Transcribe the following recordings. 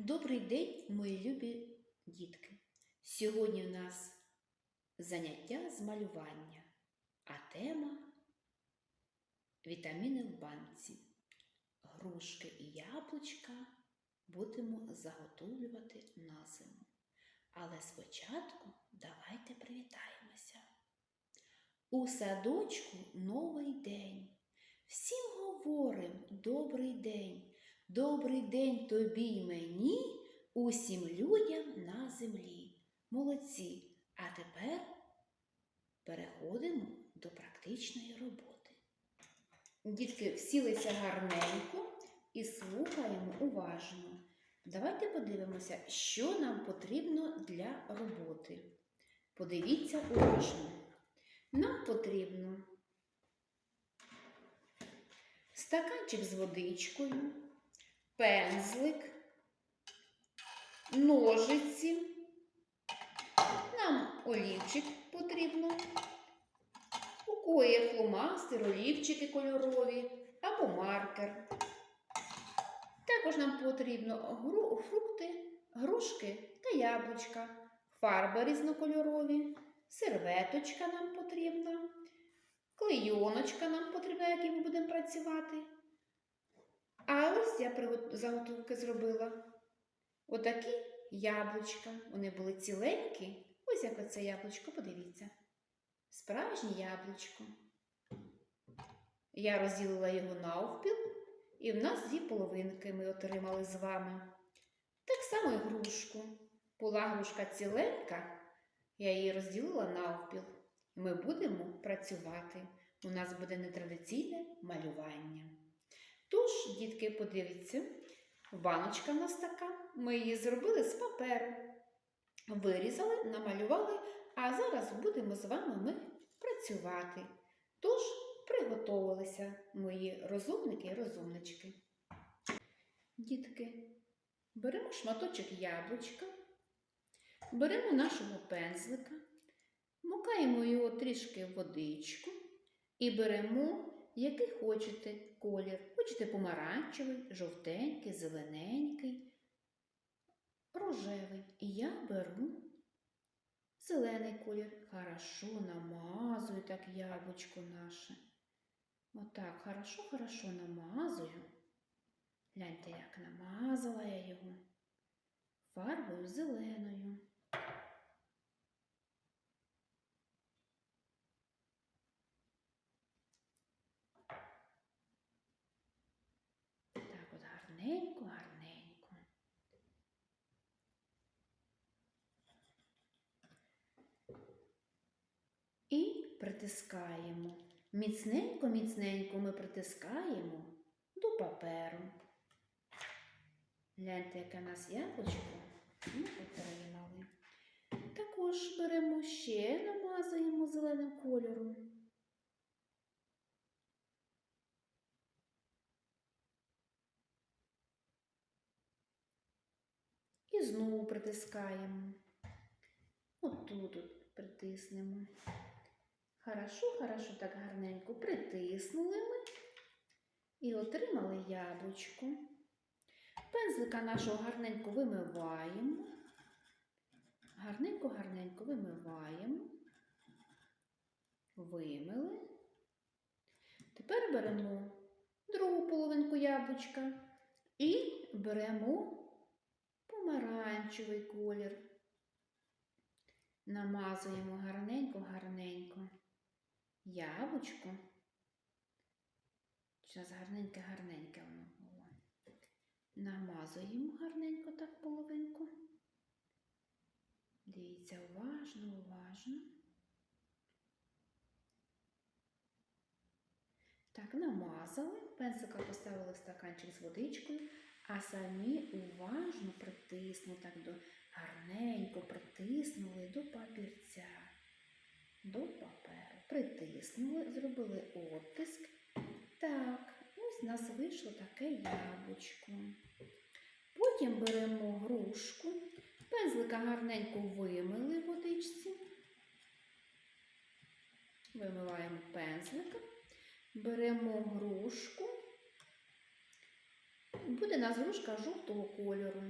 Добрий день, мої любі дітки. Сьогодні в нас заняття з малювання, а тема вітаміни в банці. Грушки і яблучка будемо заготовлювати на зиму. Але спочатку давайте привітаємося. У садочку новий день. Всім говорим добрий день. Добрий день тобі й мені, усім людям на землі. Молодці. А тепер переходимо до практичної роботи. Дітки всілися гарненько і слухаємо уважно. Давайте подивимося, що нам потрібно для роботи. Подивіться уважно. Нам потрібно стаканчик з водичкою пензлик, ножиці. Нам олівчик потрібно. У кого є фломастер, олівчики кольорові або маркер. Також нам потрібно фрукти, грушки та яблучка, фарби різнокольорові, серветочка нам потрібна, клейоночка нам потрібна, якій ми будемо працювати. А ось я заготовки зробила. Отакі яблучка. Вони були ціленькі. Ось як оце яблучко, подивіться. Справжнє яблучко. Я розділила його навпіл, і в нас дві половинки ми отримали з вами. Так само і грушку. Була грушка ціленька, я її розділила навпіл. Ми будемо працювати. У нас буде нетрадиційне малювання. Тож, дітки, подивіться, баночка в нас така. Ми її зробили з паперу. Вирізали, намалювали, а зараз будемо з вами ми працювати. Тож, приготувалися мої розумники і розумнички. Дітки, беремо шматочок яблучка, беремо нашого пензлика, мукаємо його трішки в водичку і беремо який хочете колір. Хочете помаранчевий, жовтенький, зелененький, рожевий. І я беру зелений колір. Хорошо намазую так яблучко наше. Отак, хорошо, хорошо намазую. Гляньте, як намазала я його фарбою зеленою. Так гарненько. І притискаємо. Міцненько, міцненько ми притискаємо до паперу. Гляньте, яке в нас яблучко ми отримали. Також беремо ще, намазуємо зеленим кольором. І знову притискаємо. Отут от притиснемо. Хорошо, хорошо, так гарненько притиснули ми і отримали яблучко. Пензлика нашого гарненько вимиваємо. Гарненько, гарненько вимиваємо. Вимили. Тепер беремо другу половинку яблучка і беремо помаранчевий колір. Намазуємо гарненько-гарненько яблучко. Зараз гарненьке-гарненьке воно було. Намазуємо гарненько так половинку. Дивіться, уважно, уважно. Так, намазали, пензлика поставили в стаканчик з водичкою, а самі уважно притиснули так до гарненько притиснули до папірця, до паперу. Притиснули, зробили оттиск. Так, ось у нас вийшло таке яблучко. Потім беремо грушку, пензлика гарненько вимили в водичці. Вимиваємо пензлика, беремо грушку. Буде нас грушка жовтого кольору.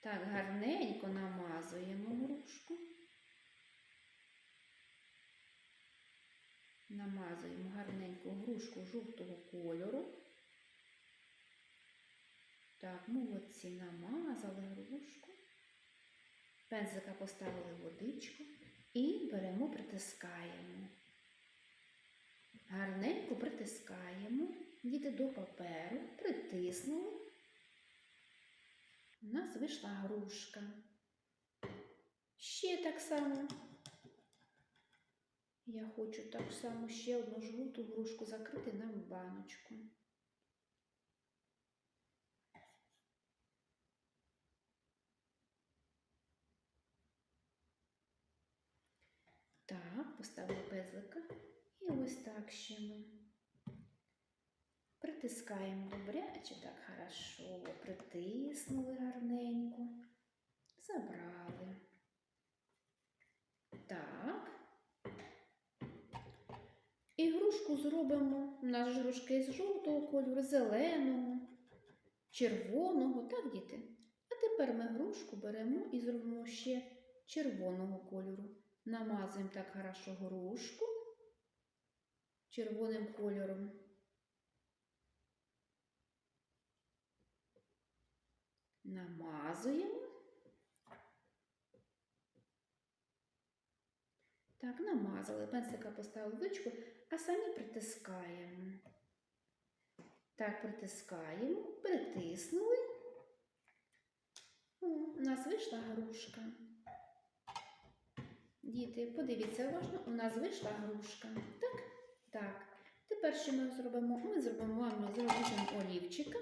Так, гарненько намазуємо грушку. Намазуємо гарненько грушку жовтого кольору. Так, молодці, намазали грушку. Пензлика поставили водичку і беремо, притискаємо. Гарненько притискаємо, діти до паперу, притиснули. У нас вийшла грушка. Ще так само. Я хочу так само ще одну жовту грушку закрити нам в баночку. Так, поставили пезлика. І ось так ще ми. Притискаємо добряче, так хорошо. Притиснули гарненько. Забрали. Так. І грушку зробимо. Ж грушки з жовтого кольору, зеленого, червоного, так, діти? А тепер ми грушку беремо і зробимо ще червоного кольору. Намазуємо так хорошо грушку червоним кольором. Намазуємо. Так, намазали, пензлика поставили вичку, а самі притискаємо. Так, притискаємо, притиснули. О, у нас вийшла грушка. Діти, подивіться уважно, у нас вийшла грушка. Так? Так. Тепер що ми зробимо? Ми зробимо зробимо олівчика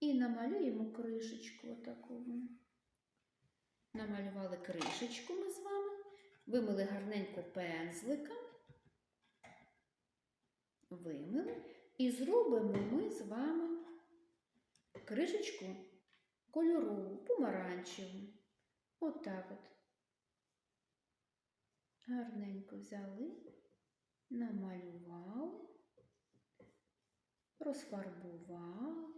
і намалюємо кришечку отаку. Намалювали кришечку ми з вами, вимили гарненько пензлика, вимили і зробимо ми з вами кришечку кольорову, помаранчеву. Отак от. Гарненько взяли, намалювали, розфарбували.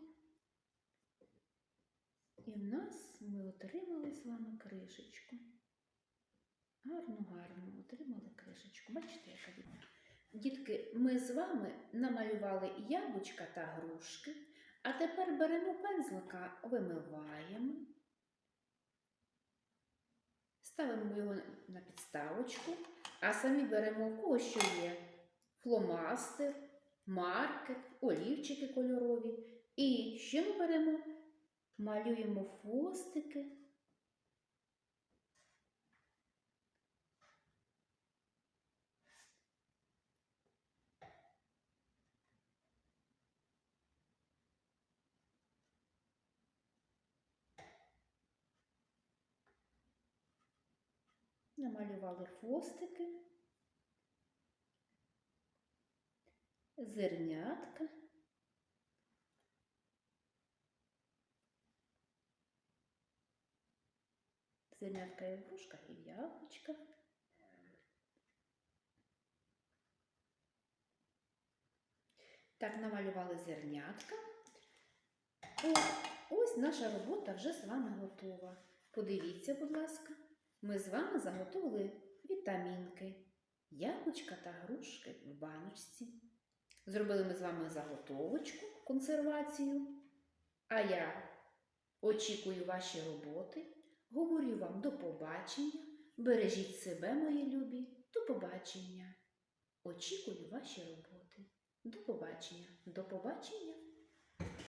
І в нас ми отримали з вами кришечку. Гарно, гарно отримали кришечку. Бачите, яка вона? Дітки, ми з вами намалювали яблучка та грушки, а тепер беремо пензлика, вимиваємо. Ставимо його на підставочку, а самі беремо кого що є фломастер, маркер, олівчики кольорові. І що ми беремо? Малюємо хвостики. Намалювали хвостики, зернятка. Зернятка і в грушках, і в яблучках. Так, намалювали зернятка. Ось наша робота вже з вами готова. Подивіться, будь ласка, ми з вами заготовили вітамінки, яблучка та грушки в баночці. Зробили ми з вами заготовочку, консервацію. А я очікую ваші роботи. Говорю вам до побачення. Бережіть себе, мої любі, до побачення. Очікую ваші роботи. До побачення. До побачення.